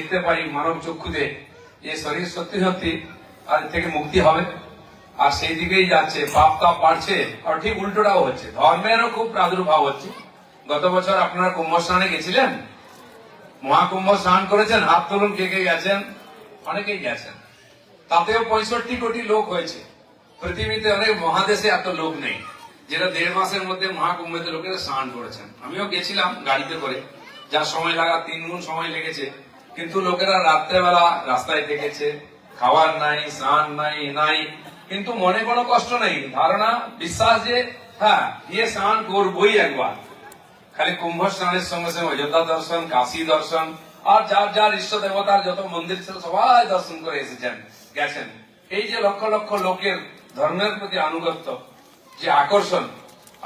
দেখতে পারি মানব চক্ষুতে যে শরীর সত্যি সত্যি আর থেকে মুক্তি হবে। আর সেই দিকেই যাচ্ছে, পাপ তাপ বাড়ছে, আর ঠিক উল্টোটাও হচ্ছে। ধর্মেরও খুব প্রাদুর্ভাব হচ্ছে। গত বছর আপনারা কুম্ভ স্নানে গেছিলেন? মহাকুম্ভ স্নান করেছেন, হাত তুলুন কে কে গেছেন? অনেকেই গেছেন। তাতেও পঁয়ষট্টি কোটি লোক হয়েছে। পৃথিবীতে অনেক মহাদেশে এত লোক নেই, যেটা দেড় মাসের মধ্যে মহাকুম্ভেতে লোকেরা স্নান করেছেন। আমিও গেছিলাম গাড়িতে করে। যা সময় লাগা, তিন গুণ সময় লেগেছে। কিন্তু লোকেরা রাত্রেবেলা রাস্তায় থেকেছে খাবার নাই, স্নান নাই নাই। কিন্তু মনে কোনো কষ্ট নেই। ধারণা, বিশ্বাস যে হ্যাঁ গিয়ে স্নান করবই একবার। খালি কুম্ভ স্নানের সঙ্গে সঙ্গে অযোধ্যা দর্শন, কাশী দর্শন, আর যার যার ইষ্ট দেবতার যত মন্দির ছিল, সবাই দর্শন করে এসেছেন, গেছেন। এই যে লক্ষ লক্ষ লোকের ধর্মের প্রতি আনুগত্য, যে আকর্ষণ,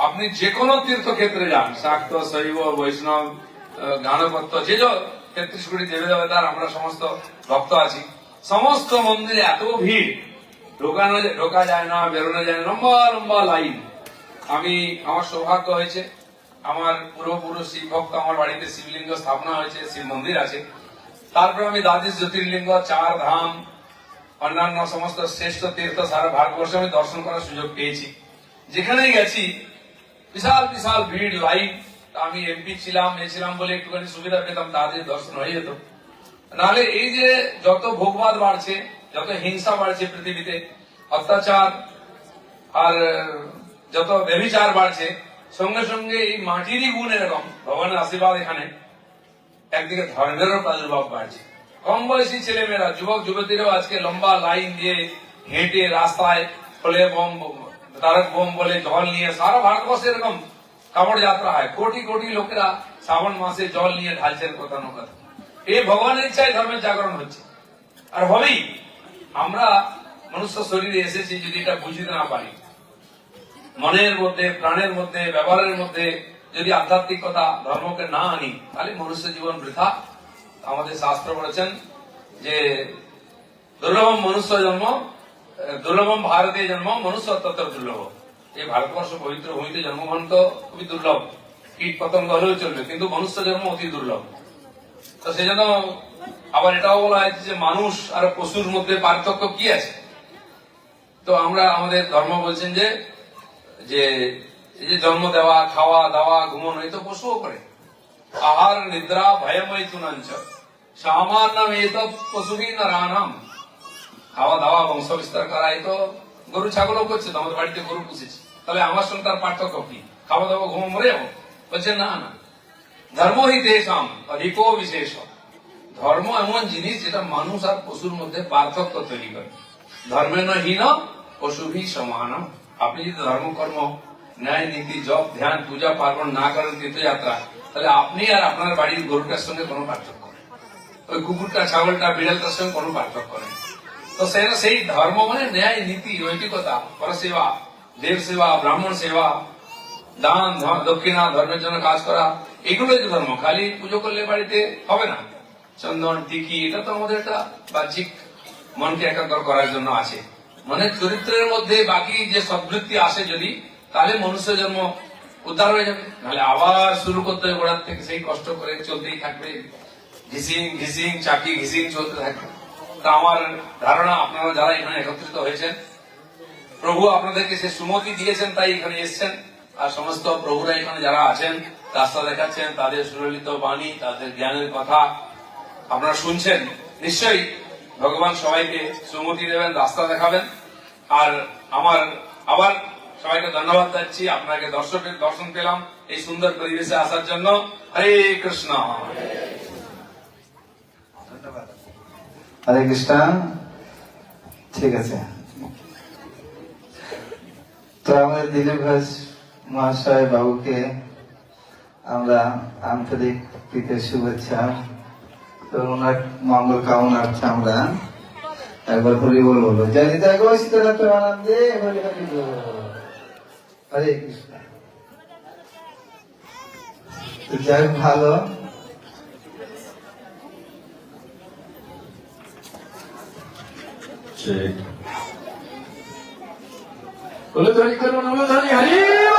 আপনি যে কোনো তীর্থক্ষেত্রে যান, শাক্ত, শৈব, বৈষ্ণব গানপত্য যে তেত্রিশ কোটি দেবী দেবতার আমরা সমস্ত ভক্ত আছি। সমস্ত মন্দিরে এত ভিড়। ঢোকানো ঢোকা যায় না, বেরোনো যায় না, লম্বা লম্বা লাইন। আমি, আমার সৌভাগ্য হয়েছে, আমার পূর্বপুরুষ শিব ভক্ত, আমার বাড়িতে শিবলিঙ্গ স্থাপনা হয়েছে, শিব মন্দির আছে। তারপরে আমি দ্বাদশ জ্যোতির্লিঙ্গ, চার ধাম, অন্যান্য সমস্ত শ্রেষ্ঠ তীর্থ সারা ভারতবর্ষে আমি দর্শন করার সুযোগ পেয়েছি। যেখানেই গেছি, বিশাল বিশাল ভিড়, লাইন। আমি এমপি ছিলাম, এ ছিলাম বলে একটুখানি সুবিধা পেতাম তাড়াতাড়ি দর্শন হয়ে যেত। নাহলে এই যে যত ভোগবাদ বাড়ছে, যত হিংসা বাড়ছে পৃথিবীতে, অত্যাচার আর, যত ব্যভিচার বাড়ছে, সঙ্গে সঙ্গে এই মাটিরই গুণ এরকম, ভগবানের আশীর্বাদ এখানে, একদিকে ধর্মেরও প্রাদুর্ভাব বাড়ছে। কম বয়সী ছেলেমেয়েরা, যুবক, যুবতীরাও আজকে লম্বা লাইন দিয়ে হেঁটে রাস্তায় ফলে বোম, তারক বোম বলে জল নিয়ে, সারা ভারতবর্ষে এরকম কাপড় যাত্রা হয়। কোটি কোটি লোকেরা শ্রাবণ মাসে জল নিয়ে ঢালছেন কথা কথা। এই ভগবানের ইচ্ছায় ধর্মের জাগরণ হচ্ছে। আর হবেই। আমরা মনুষ্য শরীরে এসেছি যদি এটা বুঝতে না পারি। মনের মধ্যে, প্রাণের মধ্যে, ব্যবহারের মধ্যে যদি আধ্যাত্মিকতা ধর্মকে না আনি, তাহলে মনুষ্য জীবন বৃথা। আমাদের শাস্ত্র বলেছেন যে, দুর্লভম মনুষ্য জন্ম, দুর্লভম ভারতে জন্ম মনুষ্য তত্ত্ব দুর্লভ এই ভারতবর্ষ পবিত্র ভূমিতে জন্মগ্রহণ তো খুবই দুর্লভ। কীট পতঙ্গ হলেও চলবে, কিন্তু মনুষ্য জন্ম অতি দুর্লভ। তো সেই জন্য আবার এটাও বলা হয়েছে যে মানুষ আর পশুর মধ্যে পার্থক্য কি আছে? তো আমরা আমাদের ধর্ম বলছেন যে যে এই যে জন্ম দেওয়া, খাওয়া, দাওয়া, ঘুমন, এই তো পশুও করে। আহার, নিদ্রা ভয়ময় তুনাঞ্চ সামান্য এই তো পশুহীন রানাম খাওয়া, দাওয়া বংশ বিস্তার করা, এই তো গরু, ছাগলও করছে আমাদের বাড়িতে গরু পুষেছি। তাহলে আমার সঙ্গে তার পার্থক্য কি? খাওয়া দাওয়া ঘুম, মরে যাব? বলছে, না না। ধর্ম হি দেশাম, অধিকো বিশেষ। ধর্ম এমন জিনিস যেটা মানুষ আর পশুর মধ্যে পার্থক্য তৈরি করে। ধর্মের হীন পশুভি সমান আপনি যদি ধর্মকর্ম ন্যায়, নীতি, জপ, ধ্যান, পূজা, পার্বণ না করেন, তীর্থযাত্রা, তাহলে আপনি আর আপনার বাড়ির গরুটার সঙ্গে কোনো পার্থক্য ওই কুকুরটা, ছাগলটা, বিড়ালটার সঙ্গে কোনো পার্থক্য নেই। তো সেই সেই ধর্ম মানে ন্যায়, নীতি, নৈতিকতা, পরসেবা। দেব সেবা, ব্রাহ্মণ সেবা, দান দক্ষিণা ধর্মের জন্য কাজ করা, এগুলোই তো ধর্ম। খালি পুজো করলে বাড়িতে হবে না। চন্দন টিকি এটা তো আমাদের একটা বাহ্যিক মনকে একাগ্র করার জন্য আছে। মনের চরিত্রের মধ্যে বাকি যে সদ্বৃত্তি আসে যদি, তাহলে মনুষ্য জন্ম উদ্ধার হয়ে যাবে। নাহলে আবার শুরু করতে হবে গোড়ার থেকে। সেই কষ্ট করে চলতেই থাকবে। ঘিসিং ঘিসিং, চাকি, ঘিসিং চলতে থাকবে। তা আমার ধারণা, আপনারা যারা এখানে একত্রিত হয়েছেন প্রভু আপনাদেরকে সে সুমতি দিয়েছেন, তাই এখানে এসেছেন। আর সমস্ত প্রভুরা এখানে যারা আছেন, রাস্তা দেখাচ্ছেন, তাদের সুললিত বাণী, তাদের জ্ঞানের কথা আপনারা শুনছেন। নিশ্চয়ই ভগবান সবাইকে সুমতি দেবেন, রাস্তা দেখাবেন। আর আমার আবার সবাইকে ধন্যবাদ দিচ্ছি আপনাকে দর্শকের দর্শন পেলাম এই সুন্দর পরিবেশে আসার জন্য। হরে কৃষ্ণ। হরে কৃষ্ণ। ঠিক আছে। তো আমাদের দিলীপ ঘোষ মহাশয় বাবুকে আমরা আন্তরিক প্রীতের শুভেচ্ছা তো ওনার মঙ্গল কামনার্থে আমরা একবার হরি বল বলব। জনিতা গো সীতানাথ আনন্দে হরি হরি বল। হরে কৃষ্ণ। তো যাই হোক ভালো ঠিক বলে ধরি করুন বলে ধরি হরি